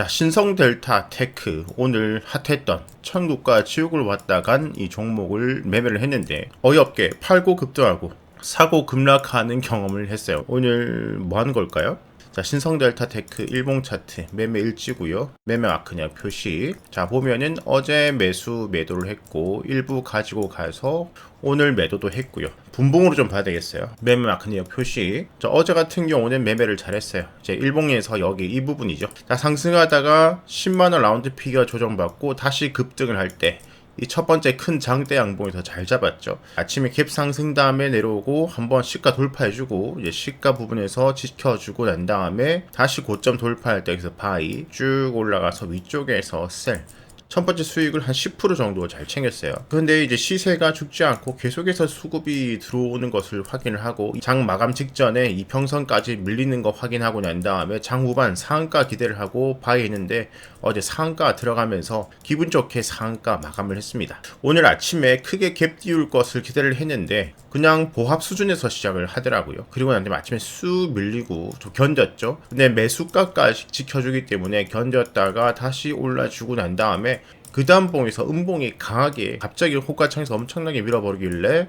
자, 신성 델타 테크 오늘 핫했던 천국과 지옥을 왔다 간 이 종목을 매매를 했는데 어이없게 팔고 급등하고 사고 급락하는 경험을 했어요. 오늘 뭐 하는 걸까요? 자, 신성 델타 테크 일봉 차트 매매 일지고요. 매매 마크냐 표시. 자, 보면은 어제 매수 매도를 했고 일부 가지고 가서 오늘 매도도 했고요. 분봉으로 좀 봐야 되겠어요. 매매 마크냐 표시. 자, 어제 같은 경우는 매매를 잘했어요. 이제 일봉에서 여기 이 부분이죠. 자, 상승하다가 10만 원 라운드 피겨 조정받고 다시 급등을 할 때 이 첫 번째 큰 장대 양봉에서 잘 잡았죠. 아침에 갭 상승 다음에 내려오고 한번 시가 돌파해주고 이제 시가 부분에서 지켜주고 난 다음에 다시 고점 돌파할 때 여기서 바이 쭉 올라가서 위쪽에서 셀. 첫 번째 수익을 한 10% 정도 잘 챙겼어요. 그런데 이제 시세가 죽지 않고 계속해서 수급이 들어오는 것을 확인을 하고 장 마감 직전에 이평선까지 밀리는 거 확인하고 난 다음에 장 후반 상한가 기대를 하고 바이 했는데 어제 상한가 들어가면서 기분 좋게 상한가 마감을 했습니다. 오늘 아침에 크게 갭 띄울 것을 기대를 했는데 그냥 보합 수준에서 시작을 하더라고요. 그리고 난 다음에 아침에 쑥 밀리고 좀 견뎠죠. 근데 매수가까지 지켜주기 때문에 견뎠다가 다시 올라주고 난 다음에 그 다음 봉에서 음봉이 강하게 갑자기 호가창에서 엄청나게 밀어버리길래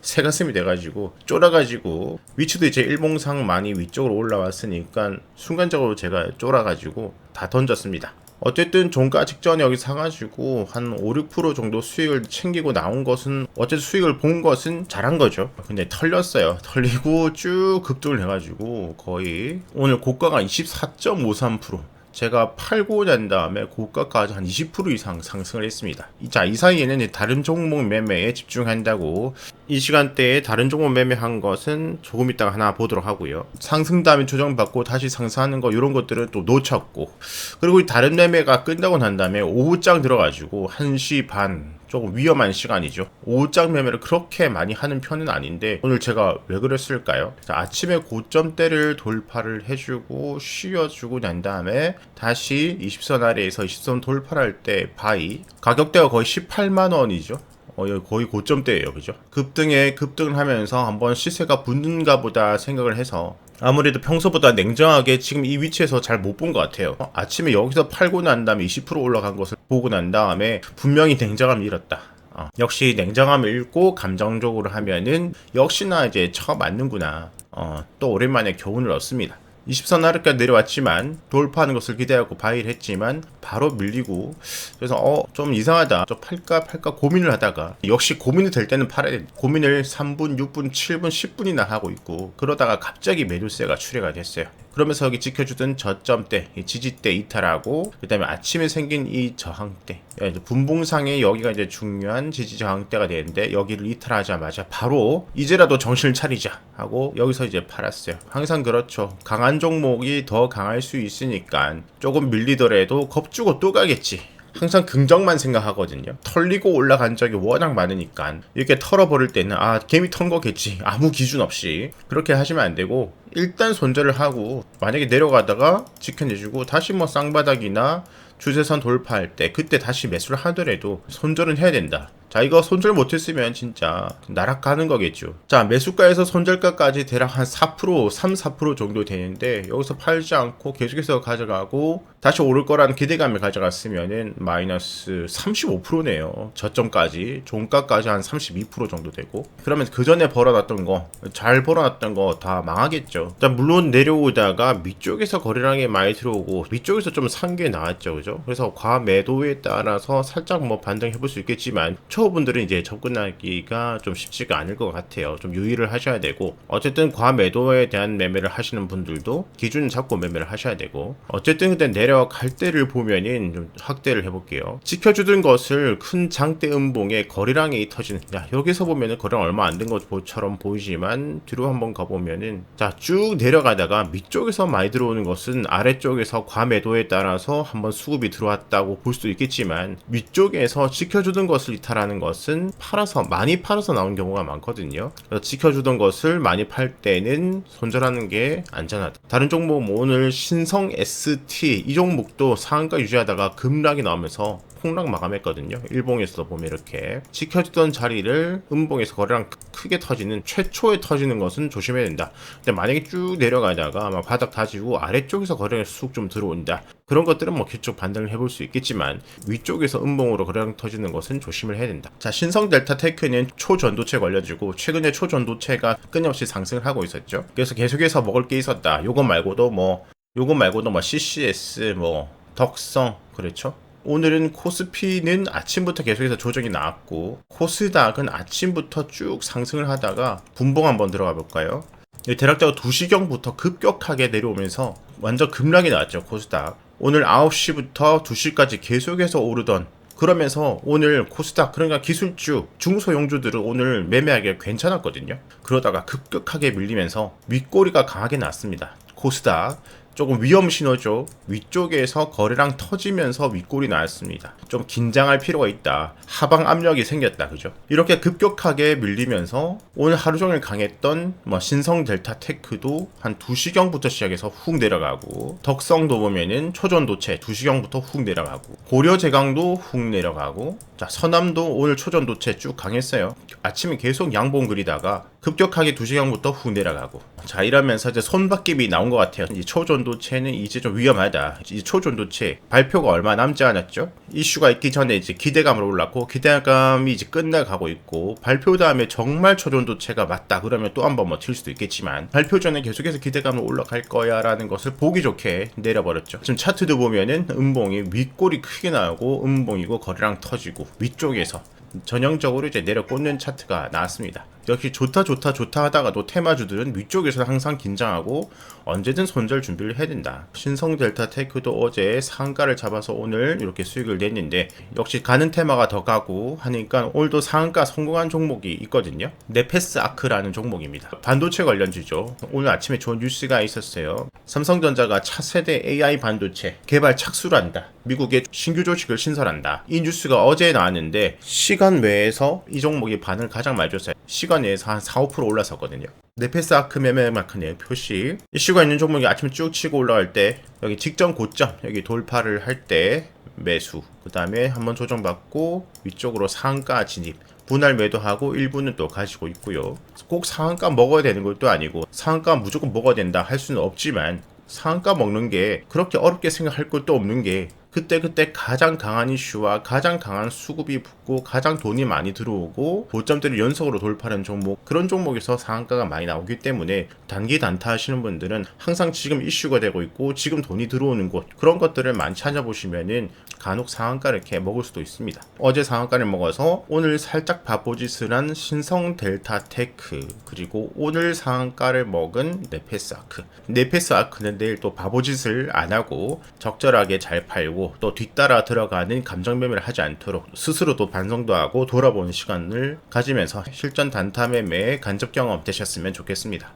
새가슴이 돼가지고 쫄아가지고 위치도 이제 일봉상 많이 위쪽으로 올라왔으니까 순간적으로 제가 쫄아가지고 다 던졌습니다. 어쨌든 종가 직전에 여기 사가지고 한 5, 6% 정도 수익을 챙기고 나온 것은 어쨌든 수익을 본 것은 잘한 거죠. 근데 털렸어요. 털리고 쭉 급등을 해가지고 거의 오늘 고가가 24.53% 제가 팔고 난 다음에 고가까지 한 20% 이상 상승을 했습니다. 자, 이 사이에는 다른 종목 매매에 집중한다고 이 시간대에 다른 종목 매매한 것은 조금 이따가 하나 보도록 하고요. 상승 다음에 조정받고 다시 상승하는 거 이런 것들은 또 놓쳤고 그리고 다른 매매가 끝나고 난 다음에 오후장 들어가지고 1시 반 조금 위험한 시간이죠. 오후장 매매를 그렇게 많이 하는 편은 아닌데 오늘 제가 왜 그랬을까요? 자, 아침에 고점대를 돌파를 해주고 쉬어주고 난 다음에 다시 20선 아래에서 20선 돌파할 때 바이 가격대가 거의 18만 원이죠. 어, 여기 거의 고점대예요, 그죠? 급등에 급등을 하면서 한번 시세가 붙는가 보다 생각을 해서 아무래도 평소보다 냉정하게 지금 이 위치에서 잘 못 본 것 같아요. 어, 아침에 여기서 팔고 난 다음에 20% 올라간 것을 보고 난 다음에 분명히 냉정함을 잃었다. 어, 역시 냉정함을 잃고 감정적으로 하면은 역시나 이제 쳐 맞는구나. 어, 또 오랜만에 교훈을 얻습니다. 20선 아래까지 내려왔지만 돌파하는 것을 기대하고 바이를 했지만 바로 밀리고 그래서 어 좀 이상하다 좀 팔까 팔까 고민을 하다가 역시 고민이 될 때는 팔아야 돼 고민을 3분 6분 7분 10분이나 하고 있고 그러다가 갑자기 매도세가 출회가 됐어요 그러면서 여기 지켜주던 저점대 지지대 이탈하고 그 다음에 아침에 생긴 이 저항대. 분봉상에 여기가 이제 중요한 지지 저항대가 되는데 여기를 이탈하자마자 바로 이제라도 정신을 차리자 하고 여기서 이제 팔았어요. 항상 그렇죠. 강한 종목이 더 강할 수 있으니까 조금 밀리더라도 겁주고 또 가겠지 항상 긍정만 생각하거든요. 털리고 올라간 적이 워낙 많으니까 이렇게 털어버릴 때는 아 개미 턴 거겠지 아무 기준 없이 그렇게 하시면 안 되고 일단 손절을 하고 만약에 내려가다가 지켜내주고 다시 뭐 쌍바닥이나 주세선 돌파할 때 그때 다시 매수를 하더라도 손절은 해야 된다. 자 이거 손절 못했으면 진짜 나락가는 거겠죠. 자 매수가에서 손절가까지 대략 한 4% 3, 4% 정도 되는데 여기서 팔지 않고 계속해서 가져가고 다시 오를 거라는 기대감을 가져갔으면은 마이너스 35%네요. 저점까지. 종가까지 한 32% 정도 되고. 그러면 그 전에 벌어놨던 거 잘 벌어놨던 거 다 망하겠죠. 자 물론 내려오다가 위쪽에서 거래량이 많이 들어오고 위쪽에서 좀 산 게 나왔죠. 그죠? 그래서 과매도에 따라서 살짝 뭐 반등해 볼 수 있겠지만 초 보분들은 이제 접근하기가 좀 쉽지가 않을 것 같아요. 좀 유의를 하셔야 되고 어쨌든 과매도에 대한 매매를 하시는 분들도 기준 잡고 매매를 하셔야 되고 어쨌든 근데 내려갈 때를 보면은 좀 확대를 해볼게요. 지켜주던 것을 큰 장대 음봉에 거래량이 터지는 야 여기서 보면은 거래량 얼마 안 된 것처럼 보이지만 뒤로 한번 가보면은 자 쭉 내려가다가 밑쪽에서 많이 들어오는 것은 아래쪽에서 과매도에 따라서 한번 수급이 들어왔다고 볼 수도 있겠지만 위쪽에서 지켜주던 것을 이탈하는 나는 것은 팔아서 많이 팔아서 나온 경우가 많거든요. 지켜주던 것을 많이 팔 때는 손절하는 게 안전하다. 다른 종목 뭐 오늘 신성 ST 이 종목도 상한가 유지하다가 급락이 나오면서 폭락 마감했거든요. 일봉에서도 보면 이렇게 지켜주던 자리를 음봉에서 거래량 크- 크게 터지는 최초에 터지는 것은 조심해야 된다. 근데 만약에 쭉 내려가다가 막 바닥 다지고 아래쪽에서 거래량이 쑥 좀 들어온다. 그런 것들은 뭐 기쪽 반등을 해볼 수 있겠지만 위쪽에서 음봉으로 거래량 터지는 것은 조심을 해야 된다. 자 신성 델타 테크는 초전도체 관련주고 최근에 초전도체가 끊임없이 상승을 하고 있었죠. 그래서 계속해서 먹을 게 있었다. 요거 말고도 뭐 요거 말고도 뭐 CCS 뭐 덕성 그렇죠. 오늘은 코스피는 아침부터 계속해서 조정이 나왔고 코스닥은 아침부터 쭉 상승을 하다가 분봉 한번 들어가 볼까요? 이 대략적으로 2시경부터 급격하게 내려오면서 완전 급락이 나왔죠 코스닥. 오늘 9시부터 2시까지 계속해서 오르던 그러면서 오늘 코스닥 그러니까 기술주 중소형주들은 오늘 매매하기 괜찮았거든요. 그러다가 급격하게 밀리면서 윗꼬리가 강하게 났습니다. 코스닥 조금 위험 신호죠. 위쪽에서 거래량 터지면서 윗골이 나왔습니다. 좀 긴장할 필요가 있다. 하방 압력이 생겼다. 그죠? 이렇게 급격하게 밀리면서 오늘 하루 종일 강했던 뭐 신성 델타 테크도 한 2시경부터 시작해서 훅 내려가고 덕성도 보면은 초전 도체 2시경부터 훅 내려가고 고려 제강도 훅 내려가고 자 서남도 오늘 초전 도체 쭉 강했어요. 아침에 계속 양봉 그리다가 급격하게 2시경부터 훅 내려가고 자 이러면서 이제 손바뀜이 나온 것 같아요. 이 초전도체는 이제 좀 위험하다. 이 초전도체 발표가 얼마 남지 않았죠? 이슈 가 있기 전에 이제 기대감으로 올랐고 기대감이 이제 끝나가고 있고 발표 다음에 정말 초전도체가 맞다 그러면 또 한번뭐튈 수도 있겠지만 발표 전에 계속해서 기대감으로 올라갈 거야라는 것을 보기 좋게 내려버렸죠. 지금 차트도 보면은 음봉이 윗골이 크게 나오고 음봉이고 거래량 터지고 위쪽에서 전형적으로 이제 내려 꽂는 차트가 나왔습니다. 역시 좋다 좋다 좋다 하다가도 테마주들은 위쪽에서 항상 긴장하고 언제든 손절 준비를 해야 된다. 신성 델타 테크도 어제 상가를 잡아서 오늘 이렇게 수익을 냈는데 역시 가는 테마가 더 가고 하니까 오늘도 상가 성공한 종목이 있거든요. 네페스 아크라는 종목입니다. 반도체 관련주죠. 오늘 아침에 좋은 뉴스가 있었어요. 삼성전자가 차세대 AI 반도체 개발 착수를 한다. 미국에 신규 조직을 신설한다. 이 뉴스가 어제 나왔는데 시간 외에서 이 종목이 반을 가장 많이 줬어요. 시간 내에서 한 4, 5% 올라섰거든요. 네페스 아크 매매 마크네 표시 이슈가 있는 종목이 아침에 쭉 치고 올라갈 때 여기 직전 고점 여기 돌파를 할 때 매수 그 다음에 한번 조정받고 위쪽으로 상가 진입 분할 매도하고 일부는 또 가지고 있고요. 꼭 상한가 먹어야 되는 것도 아니고 상한가 무조건 먹어야 된다 할 수는 없지만 상한가 먹는 게 그렇게 어렵게 생각할 것도 없는 게 그때 그때 가장 강한 이슈와 가장 강한 수급이 붙고 가장 돈이 많이 들어오고 고점대를 연속으로 돌파하는 종목 그런 종목에서 상한가가 많이 나오기 때문에 단기 단타 하시는 분들은 항상 지금 이슈가 되고 있고 지금 돈이 들어오는 곳 그런 것들을 많이 찾아보시면은 간혹 상한가를 이렇게 먹을 수도 있습니다. 어제 상한가를 먹어서 오늘 살짝 바보짓을 한 신성 델타 테크 그리고 오늘 상한가를 먹은 네페스 아크 네페스 아크는 내일 또 바보짓을 안 하고 적절하게 잘 팔고 또 뒤따라 들어가는 감정 매매를 하지 않도록 스스로 또 반성도 하고 돌아보는 시간을 가지면서 실전 단타 매매의 간접 경험 되셨으면 좋겠습니다.